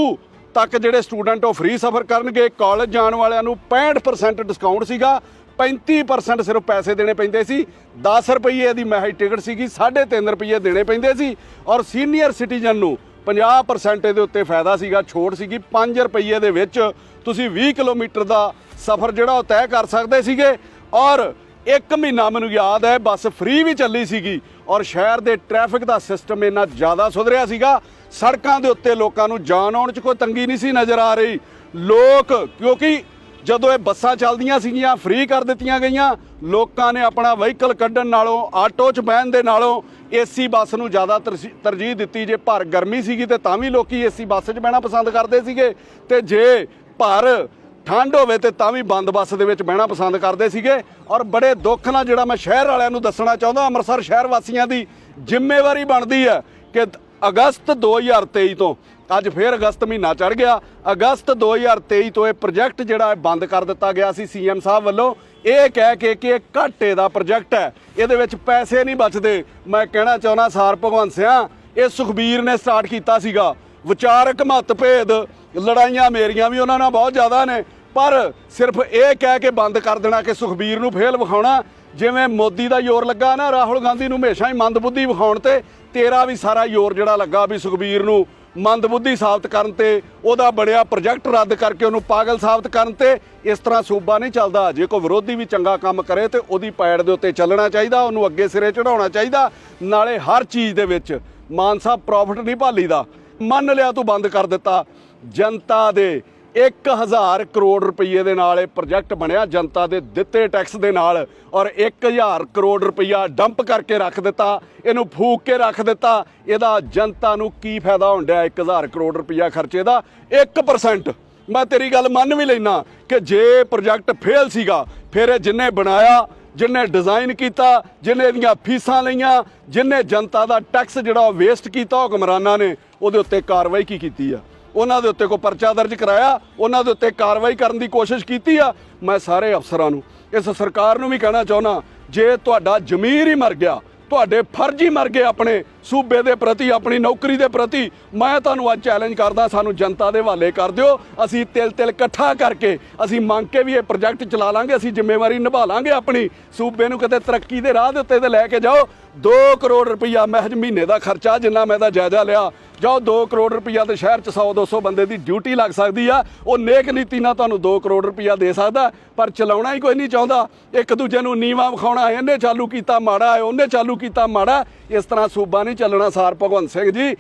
ਤੱਕ ਜਿਹੜੇ ਸਟੂਡੈਂਟ ਉਹ ਫ੍ਰੀ ਸਫ਼ਰ ਕਰਨਗੇ। ਕਾਲਜ ਜਾਣ ਵਾਲਿਆਂ ਨੂੰ 65% ਡਿਸਕਾਊਂਟ ਸੀਗਾ 35% ਸਿਰਫ ਪੈਸੇ ਦੇਣੇ ਪੈਂਦੇ ਸੀ। 10 ਰੁਪਏ ਦੀ ਮਹਿਜ ਟਿਕਟ ਸੀਗੀ 3.5 ਰੁਪਏ ਦੇਣੇ ਪੈਂਦੇ ਸੀ। ਔਰ ਸੀਨੀਅਰ ਸਿਟੀਜ਼ਨ ਨੂੰ 50% ਇਹਦੇ ਉੱਤੇ ਫਾਇਦਾ ਸੀਗਾ, ਛੋਟ ਸੀਗੀ। 5 ਰੁਪਏ ਦੇ ਵਿੱਚ ਤੁਸੀਂ 20 ਕਿਲੋਮੀਟਰ ਦਾ ਸਫ਼ਰ ਜਿਹੜਾ ਉਹ ਤੈਅ ਕਰ ਸਕਦੇ ਸੀਗੇ। ਔਰ ਇੱਕ ਮਹੀਨਾ ਮੈਨੂੰ ਯਾਦ ਹੈ, ਬੱਸ ਫ੍ਰੀ ਵੀ ਚੱਲੀ ਸੀਗੀ। ਔਰ ਸ਼ਹਿਰ ਦੇ ਟ੍ਰੈਫਿਕ ਦਾ ਸਿਸਟਮ ਇੰਨਾ ਜ਼ਿਆਦਾ ਸੁਧਰਿਆ ਸੀਗਾ, ਸੜਕਾਂ ਦੇ ਉੱਤੇ ਲੋਕਾਂ ਨੂੰ ਜਾਣ ਆਉਣ 'ਚ ਕੋਈ ਤੰਗੀ ਨਹੀਂ ਸੀ ਨਜ਼ਰ ਆ ਰਹੀ। ਲੋਕ, ਕਿਉਂਕਿ ਜਦੋਂ ਇਹ ਬੱਸਾਂ ਚੱਲਦੀਆਂ ਸੀਗੀਆਂ ਫ੍ਰੀ ਕਰ ਦਿੱਤੀਆਂ ਗਈਆਂ, ਲੋਕਾਂ ਨੇ ਆਪਣਾ ਵਹੀਕਲ ਕੱਢਣ ਨਾਲੋਂ ਆਟੋ 'ਚ ਬਹਿਣ ਦੇ ਨਾਲੋਂ ਏਸੀ ਬੱਸ ਨੂੰ ਜ਼ਿਆਦਾ ਤਰਜੀ- ਤਰਜੀਹ ਦਿੱਤੀ ਜੇ ਭਰ ਗਰਮੀ ਸੀਗੀ ਤੇ ਤਾਂ ਵੀ ਲੋਕੀ ਏਸੀ ਬੱਸ 'ਚ ਬਹਿਣਾ ਪਸੰਦ ਕਰਦੇ ਸੀਗੇ। ਤੇ ਜੇ ਭਰ ਠੰਡ ਹੋਵੇ ਤੇ ਤਾਂ ਵੀ ਬੰਦ ਬੱਸ ਦੇ ਵਿੱਚ ਬਹਿਣਾ ਪਸੰਦ ਕਰਦੇ ਸੀਗੇ। ਔਰ ਬੜੇ ਦੁੱਖ ਨਾਲ ਜਿਹੜਾ ਮੈਂ ਸ਼ਹਿਰ ਵਾਲਿਆਂ ਨੂੰ ਦੱਸਣਾ ਚਾਹੁੰਦਾ, ਅੰਮ੍ਰਿਤਸਰ ਸ਼ਹਿਰ ਵਾਸੀਆਂ ਦੀ ਜ਼ਿੰਮੇਵਾਰੀ ਬਣਦੀ ਹੈ ਕਿ ਅਗਸਤ 2023 ਤੋਂ, ਅੱਜ ਫੇਰ ਅਗਸਤ ਮਹੀਨਾ ਚੜ ਗਿਆ। ਅਗਸਤ 2023 ਤੋਂ ਇਹ ਪ੍ਰੋਜੈਕਟ ਜਿਹੜਾ ਹੈ ਬੰਦ ਕਰ ਦਿੱਤਾ ਗਿਆ ਸੀ ਸੀਐਮ ਸਾਹਿਬ ਵੱਲੋਂ। ਇਹ ਕਹਿ ਕੇ ਕਿ ਇਹ ਘਾਟੇ ਦਾ ਪ੍ਰੋਜੈਕਟ ਹੈ। ਇਹਦੇ ਵਿੱਚ ਪੈਸੇ ਨਹੀਂ ਬਚਦੇ। ਮੈਂ ਕਹਿਣਾ ਚਾਹੁੰਦਾ, ਸਾਰ ਭਗਵੰਤ ਸਿਆ, ਇਹ ਸੁਖਬੀਰ ਨੇ ਸਟਾਰਟ ਕੀਤਾ ਸੀਗਾ। ਵਿਚਾਰਕ ਮਤਭੇਦ, ਲੜਾਈਆਂ ਮੇਰੀਆਂ ਵੀ ਉਹਨਾਂ ਨਾਲ ਬਹੁਤ ਜ਼ਿਆਦਾ ਨੇ। ਪਰ ਸਿਰਫ ਇਹ ਕਹਿ ਕੇ ਬੰਦ ਕਰ ਦੇਣਾ ਕਿ ਸੁਖਬੀਰ ਨੂੰ ਫੇਲ ਵਿਖਾਉਣਾ, ਜਿਵੇਂ ਮੋਦੀ ਦਾ ਜ਼ੋਰ ਲੱਗਾ ਨਾ, ਰਾਹੁਲ ਗਾਂਧੀ ਨੂੰ ਹਮੇਸ਼ਾ ਹੀ ਮੰਦਬੁੱਧੀ ਵਿਖਾਉਣ ਤੇ ਤੇਰਾ ਵੀ ਸਾਰਾ ਜ਼ੋਰ ਜਿਹੜਾ ਲੱਗਾ ਵੀ ਸੁਖਬੀਰ ਨੂੰ ਮੰਦਬੁੱਧੀ ਸਾਬਤ ਕਰਨ ਤੇ, ਉਹਦਾ ਬੜਿਆ ਪ੍ਰੋਜੈਕਟ ਰੱਦ ਕਰਕੇ ਉਹਨੂੰ ਪਾਗਲ ਸਾਬਤ ਕਰਨ ਤੇ, ਇਸ ਤਰ੍ਹਾਂ ਸੂਬਾ ਨਹੀਂ ਚੱਲਦਾ। ਜੇ ਕੋਈ ਵਿਰੋਧੀ ਵੀ ਚੰਗਾ ਕੰਮ ਕਰੇ ਤੇ ਉਹਦੀ ਪੈੜ ਦੇ ਉੱਤੇ ਚੱਲਣਾ ਚਾਹੀਦਾ, ਉਹਨੂੰ ਅੱਗੇ ਸਿਰੇ ਚੜਾਉਣਾ ਚਾਹੀਦਾ। ਨਾਲੇ ਹਰ ਚੀਜ਼ ਦੇ ਵਿੱਚ ਮਾਨ ਸਾਹਿਬ ਪ੍ਰੋਫਿਟ ਨਹੀਂ ਭਾਲੀਦਾ। ਮੰਨ ਲਿਆ ਤੂੰ ਬੰਦ ਕਰ ਦਿੱਤਾ। ਜਨਤਾ ਦੇ 1000 ਕਰੋੜ ਰੁਪਏ ਦੇ ਨਾਲ ਇਹ ਪ੍ਰੋਜੈਕਟ ਬਣਿਆ, ਜਨਤਾ ਦੇ ਦਿੱਤੇ ਟੈਕਸ ਦੇ ਨਾਲ ਔਰ 1000 ਕਰੋੜ ਰੁਪਇਆ ਡੰਪ ਕਰਕੇ ਰੱਖ ਦਿੱਤਾ, ਇਹਨੂੰ ਫੂਕ ਕੇ ਰੱਖ ਦਿੱਤਾ, ਇਹਦਾ ਜਨਤਾ ਨੂੰ ਕੀ ਫਾਇਦਾ ਹੁੰਦਾ 1000 ਕਰੋੜ ਰੁਪਇਆ ਖਰਚੇ ਦਾ? 1% ਮੈਂ ਤੇਰੀ ਗੱਲ ਮੰਨ ਵੀ ਲੈਣਾ ਕਿ ਜੇ ਪ੍ਰੋਜੈਕਟ ਫੇਲ ਸੀਗਾ, ਫਿਰ ਇਹ ਜਿੰਨੇ ਬਣਾਇਆ, ਜਿੰਨੇ ਡਿਜ਼ਾਈਨ ਕੀਤਾ, ਜਿੰਨੇ ਇਹਦੀਆਂ ਫੀਸਾਂ ਲਈਆਂ, ਜਿੰਨੇ ਜਨਤਾ ਦਾ ਟੈਕਸ ਜਿਹੜਾ ਉਹ ਵੇਸਟ ਕੀਤਾ ਹੁਕਮਰਾਨਾਂ ਨੇ, ਉਹਦੇ ਉੱਤੇ ਕਾਰਵਾਈ ਕੀ ਕੀਤੀ ਆ? ਉਹਨਾਂ ਦੇ ਉੱਤੇ ਕੋਈ ਪਰਚਾ ਦਰਜ ਕਰਾਇਆ, ਉਹਨਾਂ ਦੇ ਉੱਤੇ ਕਾਰਵਾਈ ਕਰਨ ਦੀ ਕੋਸ਼ਿਸ਼ ਕੀਤੀ ਆ, ਮੈਂ ਸਾਰੇ ਅਫਸਰਾਂ ਨੂੰ, ਇਸ ਸਰਕਾਰ ਨੂੰ ਵੀ ਕਹਿਣਾ ਚਾਹੁੰਦਾ, ਜੇ ਤੁਹਾਡਾ ਜ਼ਮੀਰ ਹੀ ਮਰ ਗਿਆ ਤੁਹਾਡੇ ਫਰਜ਼ੀ ਮਰ ਗਏ ਆਪਣੇ ਸੂਬੇ ਦੇ ਪ੍ਰਤੀ, ਆਪਣੀ ਨੌਕਰੀ ਦੇ ਪ੍ਰਤੀ। ਮੈਂ ਤੁਹਾਨੂੰ ਅੱਜ ਚੈਲੰਜ ਕਰਦਾ, ਸਾਨੂੰ ਜਨਤਾ ਦੇ ਹਵਾਲੇ ਕਰ ਦਿਓ। ਅਸੀਂ ਤਿਲ ਤਿਲ ਇਕੱਠਾ ਕਰਕੇ, ਅਸੀਂ ਮੰਗ ਕੇ ਵੀ ਇਹ ਪ੍ਰੋਜੈਕਟ ਚਲਾ ਲਾਂਗੇ, ਅਸੀਂ ਜ਼ਿੰਮੇਵਾਰੀ ਨਿਭਾ ਲਾਂਗੇ ਆਪਣੀ। ਸੂਬੇ ਨੂੰ ਕਿਤੇ ਤਰੱਕੀ ਦੇ ਰਾਹ ਦੇ ਉੱਤੇ ਤੇ ਲੈ ਕੇ ਜਾਓ। 2 ਕਰੋੜ ਰੁਪਈਆ ਮਹਿਜ ਮਹੀਨੇ ਦਾ ਖਰਚਾ, ਜਿੰਨਾ ਮੈਂ ਦਾ ਜਾਇਜ਼ਾ ਲਿਆ। ਜਾਓ 2 ਕਰੋੜ ਰੁਪਈਆ ਤੇ ਸ਼ਹਿਰ ਚ 100 200 ਬੰਦੇ ਦੀ ਡਿਊਟੀ ਲੱਗ ਸਕਦੀ ਆ। ਉਹ ਨੇਕ ਨੀਤੀ ਨਾਲ ਤੁਹਾਨੂੰ 2 ਕਰੋੜ ਰੁਪਈਆ ਦੇ ਸਕਦਾ, ਪਰ ਚਲਾਉਣਾ ਹੀ ਕੋਈ ਨਹੀਂ ਚਾਹੁੰਦਾ। ਇੱਕ ਦੂਜੇ ਨੂੰ ਨੀਵਾ ਵਿਖਾਉਣਾ, ਇਹਨੇ ਚਾਲੂ ਕੀਤਾ, ਮਾੜਾ ਹੈ ਉਹਨੇ ਚਾਲੂ ਕੀਤਾ ਮਾੜਾ, ਇਸ ਤਰ੍ਹਾਂ ਸੂਬਾ ਨਹੀਂ ਚੱਲਣਾ, ਸਾਰ ਭਗਵੰਤ ਸਿੰਘ ਜੀ।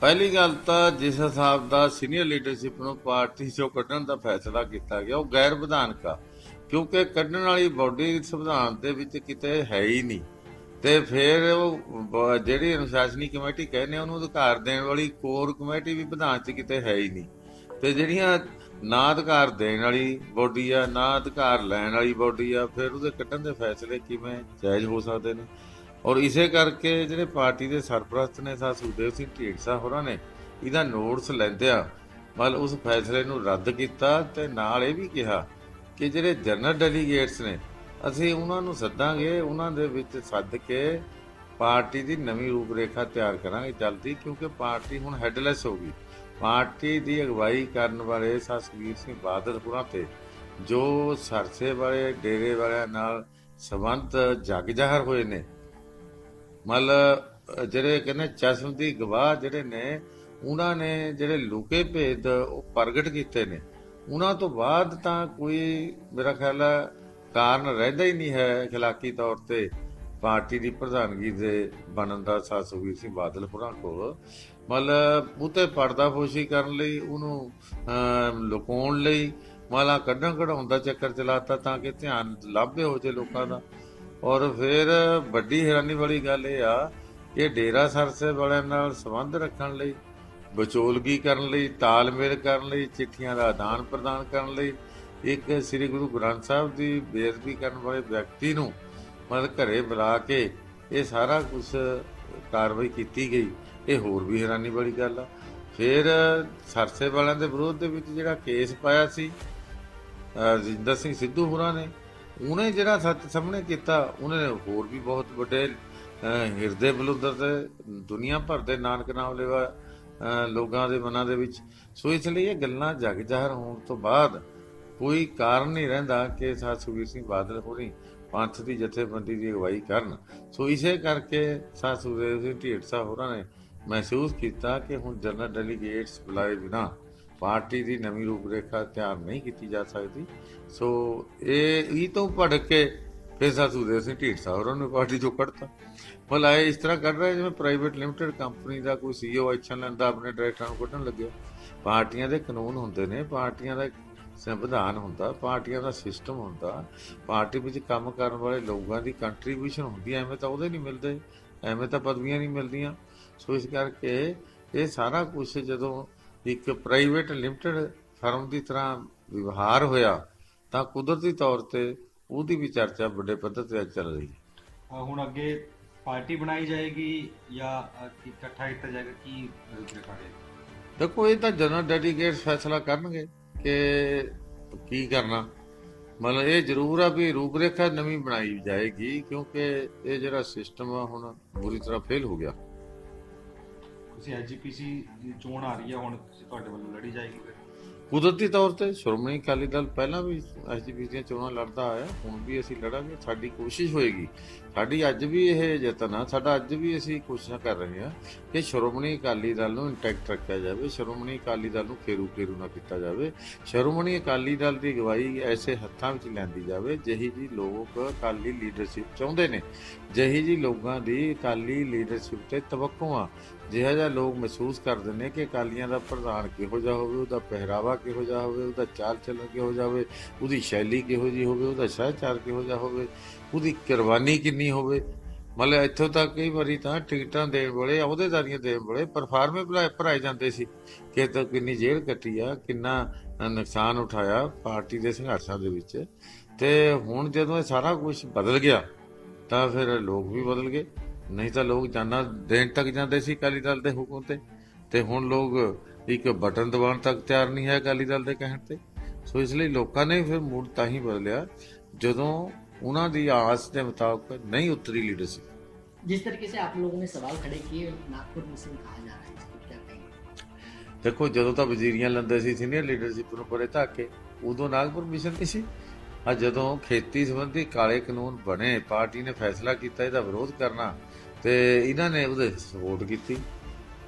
ਪਹਿਲੀ ਗੱਲ ਤਾਂ ਜਿਸ ਹਿਸਾਬ ਦਾ ਸੀਨੀਅਰ ਲੀਡਰਸ਼ਿਪ ਨੂੰ ਪਾਰਟੀ ਚੋਂ ਕੱਢਣ ਦਾ ਫੈਸਲਾ ਕੀਤਾ ਗਿਆ, ਉਹ ਗੈਰ ਵਿਧਾਨਕ ਆ। ਕਿਉਂਕਿ ਕੱਢਣ ਵਾਲੀ ਬਾਡੀ ਸੰਵਿਧਾਨ ਦੇ ਵਿੱਚ ਕਿਤੇ ਹੈ ਹੀ ਨਹੀਂ। ਤੇ ਫਿਰ ਉਹ ਜਿਹੜੀ ਅਨੁਸ਼ਾਸਨੀ ਕਮੇਟੀ ਕਹਿੰਦੇ ਉਹਨੂੰ ਅਧਿਕਾਰ ਦੇਣ ਵਾਲੀ ਕੋਰ ਕਮੇਟੀ ਵੀ ਵਿਧਾਨ 'ਚ ਕਿਤੇ ਹੈ ਹੀ ਨਹੀਂ। ਤੇ ਜਿਹੜੀਆਂ ਨਾ ਅਧਿਕਾਰ ਦੇਣ ਵਾਲੀ ਬੋਡੀ ਆ, ਨਾ ਅਧਿਕਾਰ ਲੈਣ ਵਾਲੀ ਬੋਡੀ ਆ, ਫਿਰ ਉਹਦੇ ਕੱਢਣ ਦੇ ਫੈਸਲੇ ਕਿਵੇਂ ਜਾਇਜ਼ ਹੋ ਸਕਦੇ ਨੇ? ਔਰ ਇਸੇ ਕਰਕੇ ਜਿਹੜੇ ਪਾਰਟੀ ਦੇ ਸਰਪ੍ਰਸਤ ਨੇ ਸਾ ਸੁਖਦੇਵ ਸਿੰਘ ਢੀਂਡਸਾ ਹੋਰਾਂ ਨੇ ਇਹਦਾ ਨੋਟਿਸ ਲੈਂਦਿਆਂ ਮਤਲਬ ਉਸ ਫੈਸਲੇ ਨੂੰ ਰੱਦ ਕੀਤਾ ਤੇ ਨਾਲ ਇਹ ਵੀ ਕਿਹਾ ਕਿ ਜਿਹੜੇ ਜਨਰਲ ਡੈਲੀਗੇਟਸ ਨੇ, ਅਸੀਂ ਉਹਨਾਂ ਨੂੰ ਸੱਦਾਂਗੇ, ਉਹਨਾਂ ਦੇ ਵਿੱਚ ਸੱਦ ਕੇ ਪਾਰਟੀ ਦੀ ਨਵੀਂ ਰੂਪਰੇਖਾ ਤਿਆਰ ਕਰਾਂਗੇ ਜਲਦੀ, ਕਿਉਂਕਿ ਪਾਰਟੀ ਹੁਣ ਹੈਡਲੈਸ ਹੋ ਗਈ। ਪਾਰਟੀ ਦੀ ਅਗਵਾਈ ਕਰਨ ਵਾਲੇ ਸਸਵੀਰ ਸਿੰਘ ਬਾਦਲ ਹੋਰਾਂ ਤੇ, ਜੋ ਸਰਸੇ ਵਾਲੇ, ਡੇਰੇ ਵਾਲਿਆਂ ਨਾਲ ਸੰਬੰਧ ਜਗ ਜ਼ਾਹਰ ਹੋਏ ਨੇ ਮਤਲਬ ਜਿਹੜੇ ਕਹਿੰਦੇ ਚਸ਼ਮ ਦੀ ਗਵਾਹ ਜਿਹੜੇ ਨੇ, ਉਹਨਾਂ ਨੇ ਜਿਹੜੇ ਲੁਕੇ ਭੇਦ ਉਹ ਪ੍ਰਗਟ ਕੀਤੇ ਨੇ। ਉਹਨਾਂ ਤੋਂ ਬਾਅਦ ਤਾਂ ਕੋਈ ਮੇਰਾ ਖਿਆਲ ਹੈ ਕਾਰਨ ਰਹਿੰਦਾ ਹੀ ਨਹੀਂ ਹੈ ਇਖਲਾਕੀ ਤੌਰ ਤੇ। ਪਾਰਟੀ ਦੀ ਪ੍ਰਧਾਨਗੀ ਦੇ ਬਣਨ ਦਾ ਸਾ ਸੁਖਬੀਰ ਸਿੰਘ ਬਾਦਲ ਹੋਰਾਂ ਕੋਲ। ਮਤਲਬ ਉਤੇ ਪਰਦਾਫੋਸ਼ੀ ਕਰਨ ਲਈ, ਉਹਨੂੰ ਲੁਕਾਉਣ ਲਈ, ਮਾਲਾ ਕੱਢਣ ਕਢਾਉਣ ਦਾ ਚੱਕਰ ਚਲਾਤਾ ਤਾਂ ਕਿ ਧਿਆਨ ਲਾਭੇ ਹੋ ਜੇ ਲੋਕਾਂ ਦਾ। ਔਰ ਫਿਰ ਵੱਡੀ ਹੈਰਾਨੀ ਵਾਲੀ ਗੱਲ ਇਹ ਆ ਕਿ ਡੇਰਾ ਸਰਸੇ ਵਾਲਿਆਂ ਨਾਲ ਸੰਬੰਧ ਰੱਖਣ ਲਈ ਵਿਚੋਲਗੀ ਕਰਨ ਲਈ, ਤਾਲਮੇਲ ਕਰਨ ਲਈ, ਚਿੱਠੀਆਂ ਦਾ ਆਦਾਨ ਪ੍ਰਦਾਨ ਕਰਨ ਲਈ ਇੱਕ ਸ੍ਰੀ ਗੁਰੂ ਗ੍ਰੰਥ ਸਾਹਿਬ ਦੀ ਬੇਅਦਬੀ ਕਰਨ ਵਾਲੇ ਵਿਅਕਤੀ ਨੂੰ ਮਤਲਬ ਘਰੇ ਬੁਲਾ ਕੇ ਇਹ ਸਾਰਾ ਕੁਝ ਕਾਰਵਾਈ ਕੀਤੀ ਗਈ, ਇਹ ਹੋਰ ਵੀ ਹੈਰਾਨੀ ਵਾਲੀ ਗੱਲ ਆ। ਫਿਰ ਸਰਸੇ ਵਾਲਿਆਂ ਦੇ ਵਿਰੋਧ ਦੇ ਵਿੱਚ ਜਿਹੜਾ ਕੇਸ ਪਾਇਆ ਸੀ ਰਜਿੰਦਰ ਸਿੰਘ ਸਿੱਧੂ ਹੋਰਾਂ ਨੇ ਉਹਨੇ ਜਿਹੜਾ ਸੱਚ ਸਾਹਮਣੇ ਕੀਤਾ, ਉਹਨੇ ਹੋਰ ਵੀ ਬਹੁਤ ਵੱਡੇ ਹਿਰਦੇ ਬਲੁੰਦਰ ਤੇ, ਦੁਨੀਆ ਭਰ ਦੇ ਨਾਨਕ ਨਾਮ ਲੈਵਾ ਲੋਕਾਂ ਦੇ ਮਨਾਂ ਦੇ ਵਿੱਚ। ਸੋ ਇਸ ਲਈ ਇਹ ਗੱਲਾਂ ਜਗ ਜ਼ਾਹਰ ਹੋਣ ਤੋਂ ਬਾਅਦ ਕੋਈ ਕਾਰਨ ਨਹੀਂ ਰਹਿੰਦਾ ਕਿ ਸਾਧ ਸੁਖਬੀਰ ਸਿੰਘ ਬਾਦਲ ਹੋਣੀ ਪੰਥ ਦੀ ਜਥੇਬੰਦੀ ਦੀ ਅਗਵਾਈ ਕਰਨ। ਸੋ ਇਸੇ ਕਰਕੇ ਸਾਧ ਸੁਖਦੇਵ ਸਿੰਘ ਢੀਂਡਸਾ ਹੋਰਾਂ ਨੇ ਮਹਿਸੂਸ ਕੀਤਾ ਕਿ ਹੁਣ ਜਨਰਲ ਡੈਲੀਗੇਟਸ ਬੁਲਾਏ ਬਿਨਾ ਪਾਰਟੀ ਦੀ ਨਵੀਂ ਰੂਪਰੇਖਾ ਤਿਆਰ ਨਹੀਂ ਕੀਤੀ ਜਾ ਸਕਦੀ। ਸੋ ਇਹ ਇਹ ਤੋਂ ਭੜਕ ਕੇ ਫਿਰ ਸਾਧ ਸਿੰਘ ਢੀਂਡਸਾ ਹੋਰਾਂ ਨੂੰ ਪਾਰਟੀ ਚੋਂ ਕੱਢਤਾ। ਭਲਾ ਇਹ ਇਸ ਤਰ੍ਹਾਂ ਕਰ ਰਿਹਾ ਜਿਵੇਂ ਪ੍ਰਾਈਵੇਟ ਲਿਮਟਿਡ ਕੰਪਨੀ ਦਾ ਕੋਈ ਸੀਈਓ ਐਕਸ਼ਨ ਲੈਂਦਾ, ਆਪਣੇ ਡਾਇਰੈਕਟਰਾਂ ਨੂੰ ਕੱਢਣ ਲੱਗਿਆ। ਪਾਰਟੀਆਂ ਦੇ ਕਾਨੂੰਨ ਹੁੰਦੇ ਨੇ, ਪਾਰਟੀਆਂ ਦਾ ਸੰਵਿਧਾਨ ਹੁੰਦਾ, ਪਾਰਟੀਆਂ ਦਾ ਸਿਸਟਮ ਹੁੰਦਾ। ਪਾਰਟੀ ਵਿੱਚ ਕੰਮ ਕਰਨ ਵਾਲੇ ਲੋਕਾਂ ਦੀ ਕੰਟਰੀਬਿਊਸ਼ਨ ਹੁੰਦੀ ਐਵੇਂ ਤਾਂ ਉਹਦੇ ਨਹੀਂ ਮਿਲਦੇ, ਐਵੇਂ ਤਾਂ ਪਦਵੀਆਂ ਨਹੀਂ ਮਿਲਦੀਆਂ। ਸੋ ਇਸ ਕਰਕੇ ਇਹ ਸਾਰਾ ਕੁਝ ਜਦੋਂ ਇੱਕ ਪ੍ਰਾਈਵੇਟ ਲਿਮਟਿਡ ਫਰਮ ਦੀ ਤਰ੍ਹਾਂ ਵਿਵਹਾਰ ਹੋਇਆ ਤਾਂ ਕੁਦਰਤੀ ਤੌਰ ਤੇ ਉਹਦੀ ਵੀ ਚਰਚਾ ਵੱਡੇ ਪੱਧਰ ਤੇ ਚੱਲ ਰਹੀ ਹੈ। ਹੁਣ ਅੱਗੇ ਪਾਰਟੀ ਬਣਾਈ ਜਾਏਗੀ ਜਾਂ ਇਕੱਠਾ ਕੀਤਾ ਜਾਏਗਾ ਕੀ ਰੂਪਰੇਖਾ ਦੇਖੋ ਇਹ ਤਾਂ ਜਨਰਲ ਡੈਲੀਗੇਟਸ ਫੈਸਲਾ ਕਰਨਗੇ ਕਿ ਕੀ ਕਰਨਾ। ਮਤਲਬ ਇਹ ਜ਼ਰੂਰ ਆ ਵੀ ਰੂਪਰੇਖਾ ਨਵੀਂ ਬਣਾਈ ਜਾਏਗੀ ਕਿਉਂਕਿ ਇਹ ਜਿਹੜਾ ਸਿਸਟਮ ਆ ਹੁਣ ਬੁਰੀ ਤਰ੍ਹਾਂ ਫੇਲ ਹੋ ਗਿਆ। ਤੁਸੀਂ ਐਜੀਪੀਸੀ ਦੀ ਚੋਣ ਆ ਰਹੀ ਹੈ ਹੁਣ ਤੁਸੀਂ ਤੁਹਾਡੇ ਵੱਲੋਂ ਲੜੀ ਜਾਏਗੀ ਫਿਰ। ਕੁਦਰਤੀ ਤੌਰ ਤੇ ਸ਼੍ਰੋਮਣੀ ਅਕਾਲੀ ਦਲ ਪਹਿਲਾਂ ਵੀ ਐਸਜੀਪੀ ਦੀਆਂ ਚੋਣਾਂ ਲੜਦਾ ਆਇਆ, ਹੁਣ ਵੀ ਅਸੀਂ ਲੜਾਂਗੇ, ਸਾਡੀ ਕੋਸ਼ਿਸ਼ ਹੋਏਗੀ। ਸਾਡੀ ਅੱਜ ਵੀ ਇਹ ਯਤਨ ਆ, ਸਾਡਾ ਅੱਜ ਵੀ ਅਸੀਂ ਕੋਸ਼ਿਸ਼ਾਂ ਕਰ ਰਹੇ ਹਾਂ ਕਿ ਸ਼੍ਰੋਮਣੀ ਅਕਾਲੀ ਦਲ ਨੂੰ ਇੰਟੈਕਟ ਰੱਖਿਆ ਜਾਵੇ, ਸ਼੍ਰੋਮਣੀ ਅਕਾਲੀ ਦਲ ਨੂੰ ਫੇਰੂ ਫੇਰੂ ਨਾ ਕੀਤਾ ਜਾਵੇ, ਸ਼੍ਰੋਮਣੀ ਅਕਾਲੀ ਦਲ ਦੀ ਅਗਵਾਈ ਐਸੇ ਹੱਥਾਂ ਵਿੱਚ ਲੈਂਦੀ ਜਾਵੇ ਜਿਹੀ ਜੀ ਲੋਕ ਅਕਾਲੀ ਲੀਡਰਸ਼ਿਪ ਚਾਹੁੰਦੇ ਨੇ, ਜਿਹੀ ਜੀ ਲੋਕਾਂ ਦੀ ਅਕਾਲੀ ਲੀਡਰਸ਼ਿਪ ਤੇ ਤਵੱਕੂ ਆ। ਜਿਹੜਾ ਜਿਹਾ ਲੋਕ ਮਹਿਸੂਸ ਕਰਦੇ ਨੇ ਕਿ ਅਕਾਲੀਆਂ ਦਾ ਪ੍ਰਧਾਨ ਕਿਹੋ ਜਿਹਾ ਹੋਵੇ, ਉਹਦਾ ਪਹਿਰਾਵਾ ਕਿਹੋ ਜਿਹਾ ਹੋਵੇ, ਉਹਦਾ ਚਾਲ ਚੱਲਣ ਕਿਹੋ ਜਿਹਾ ਹੋਵੇ, ਉਹਦੀ ਸ਼ੈਲੀ ਕਿਹੋ ਜਿਹੀ ਹੋਵੇ, ਉਹਦਾ ਸਹਿਚਾਰ ਕਿਹੋ ਜਿਹਾ ਹੋਵੇ, ਉਹਦੀ ਕੁਰਬਾਨੀ ਕਿੰਨੀ ਹੋਵੇ। ਮਤਲਬ ਇੱਥੋਂ ਤੱਕ ਕਈ ਵਾਰੀ ਤਾਂ ਟਿਕਟਾਂ ਦੇਣ ਵੇਲੇ, ਅਹੁਦੇਦਾਰੀਆਂ ਦੇਣ ਵੇਲੇ ਪਰਫਾਰਮੇ ਭਰਾਏ ਭਰਾਏ ਜਾਂਦੇ ਸੀ ਕਿ ਤਾਂ ਕਿੰਨੀ ਜੇਲ੍ਹ ਕੱਟੀ ਆ, ਕਿੰਨਾ ਨੁਕਸਾਨ ਉਠਾਇਆ ਪਾਰਟੀ ਦੇ ਸੰਘਰਸ਼ਾਂ ਦੇ ਵਿੱਚ। ਤੇ ਹੁਣ ਜਦੋਂ ਇਹ ਸਾਰਾ ਕੁਝ ਬਦਲ ਗਿਆ, ਤਾਂ ਫਿਰ ਲੋਕ ਵੀ ਬਦਲ ਗਏ। ਨਹੀਂ ਤਾਂ ਲੋਕ ਜਾਨਾਂ ਦੇਣ ਤੱਕ ਜਾਂਦੇ ਸੀ ਅਕਾਲੀ ਦਲ ਦੇ ਹੁਕਮ ਤੇ ਤੇ ਹੁਣ ਲੋਕ ਇੱਕ ਬਟਨ ਦਬਾਉਣ ਤੱਕ ਤਿਆਰ ਨਹੀਂ ਹੈ ਅਕਾਲੀ ਦਲ ਦੇ ਕਹਿਣ ਤੇ ਸੋ ਇਸ ਲਈ ਲੋਕਾਂ ਨੇ ਫਿਰ ਮੂਡ ਤਾਂ ਹੀ ਬਦਲਿਆ ਜਦੋਂ ਉਹਨਾਂ ਦੀ ਆਸ ਦੇ ਮੁਤਾਬਕ ਨਹੀਂ ਉਤਰੀ ਲੀਡਰਸ਼ਿਪ जिस तरीके से आप लोगों ने सवाल खड़े किए नागपुर मिशन कहा जा रहा है इसको क्या कहेंगे ਦੇਖੋ ਜਦੋਂ ਤਾਂ ਵਜ਼ੀਰੀਆਂ ਲੰਦੇ ਸੀ ਸੀਨੀਅਰ ਲੀਡਰਸ਼ਿਪ ਨੂੰ ਪਰੇ ਧੱਕੇ ਉਦੋਂ ਨਾਗਪੁਰ ਮਿਸ਼ਨ ਨਹੀਂ ਸੀ ਆ ਜਦੋਂ ਖੇਤੀ ਸੰਬੰਧੀ ਕਾਲੇ ਕਾਨੂੰਨ ਬਣੇ ਪਾਰਟੀ ਨੇ ਫੈਸਲਾ ਕੀਤਾ ਇਹਦਾ ਵਿਰੋਧ ਕਰਨਾ ਤੇ ਇਹਨਾਂ ਨੇ ਉਹਦੇ ਸਪੋਰਟ ਕੀਤੀ।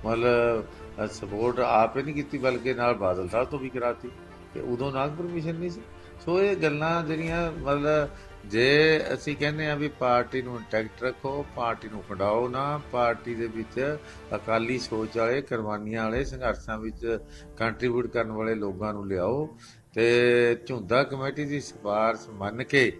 ਮਤਲਬ ਸਪੋਰਟ ਆਪੇ ਨਹੀਂ ਕੀਤੀ, ਬਲਕਿ ਨਾਲ ਬਾਦਲ ਸਾਹਿਬ ਤੋਂ ਵੀ ਕਰਾਤੀ, ਤੇ ਉਦੋਂ ਨਾਗਪੁਰ ਪਰਮਿਸ਼ਨ ਨਹੀਂ ਸੀ। ਸੋ ਇਹ ਗੱਲਾਂ ਜਿਹੜੀਆਂ, ਮਤਲਬ, ਜੇ ਅਸੀਂ ਕਹਿੰਦੇ ਆ ਵੀ ਪਾਰਟੀ ਨੂੰ ਇੰਟੈਕਟ ਰੱਖੋ, ਪਾਰਟੀ ਨੂੰ ਖੰਡਾਓ ਨਾ, ਪਾਰਟੀ ਦੇ ਵਿੱਚ ਅਕਾਲੀ ਸੋਚ ਵਾਲੇ, ਕੁਰਬਾਨੀਆਂ ਵਾਲੇ, ਸੰਘਰਸ਼ਾਂ ਵਿੱਚ ਕੰਟਰੀਬਿਊਟ ਕਰਨ ਵਾਲੇ ਲੋਕਾਂ ਨੂੰ ਲਿਆਓ, ਤੇ ਝੁੰਦਾ ਕਮੇਟੀ ਦੀ ਸਿਫਾਰਸ਼ ਮੰਨ ਕੇ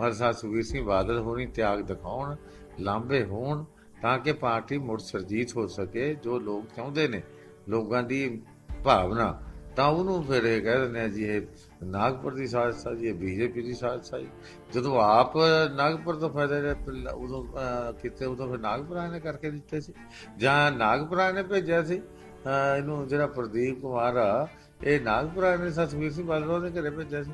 ਮਰਸਾ ਸੁਖਬੀਰ ਸਿੰਘ ਬਾਦਲ ਹੋਣੀ ਤਿਆਗ ਦਿਖਾਉਣ, ਲਾਂਭੇ ਹੋਣ ਤਾਂ ਕਿ ਪਾਰਟੀ ਮੁੜ ਸਰਜੀਤ ਹੋ ਸਕੇ ਜੋ ਲੋਕ ਚਾਹੁੰਦੇ ਨੇ ਲੋਕਾਂ ਦੀ ਭਾਵਨਾ। ਤਾਂ ਉਹਨੂੰ ਫਿਰ ਇਹ ਕਹਿ ਦਿੰਦੇ ਆ ਜੀ ਇਹ ਨਾਗਪੁਰ ਦੀ ਸਾਜ਼ਿਸ਼ ਆ ਜੀ ਇਹ ਬੀਜੇਪੀ ਦੀ ਸਾਜ਼ਿਸ਼ ਆ ਜੀ। ਜਦੋਂ ਆਪ ਨਾਗਪੁਰ ਤੋਂ ਫਾਇਦਾ ਲਿਆ, ਉਦੋਂ ਅਹ, ਕਿਤੇ ਉਦੋਂ ਫਿਰ ਨਾਗਪੁਰਾ ਨੇ ਕਰਕੇ ਦਿੱਤੇ ਸੀ। ਜਾਂ ਨਾਗਪੁਰਾ ਨੇ ਭੇਜਿਆ ਸੀ। ਇਹਨੂੰ ਜਿਹੜਾ ਪ੍ਰਦੀਪ ਕੁਮਾਰ ਆ ਇਹ ਨਾਗਪੁਰਾ ਨੇ ਸਤਵੀਰ ਸਿੰਘ ਬਾਦਲ ਦੇ ਘਰੇ ਭੇਜਿਆ ਸੀ।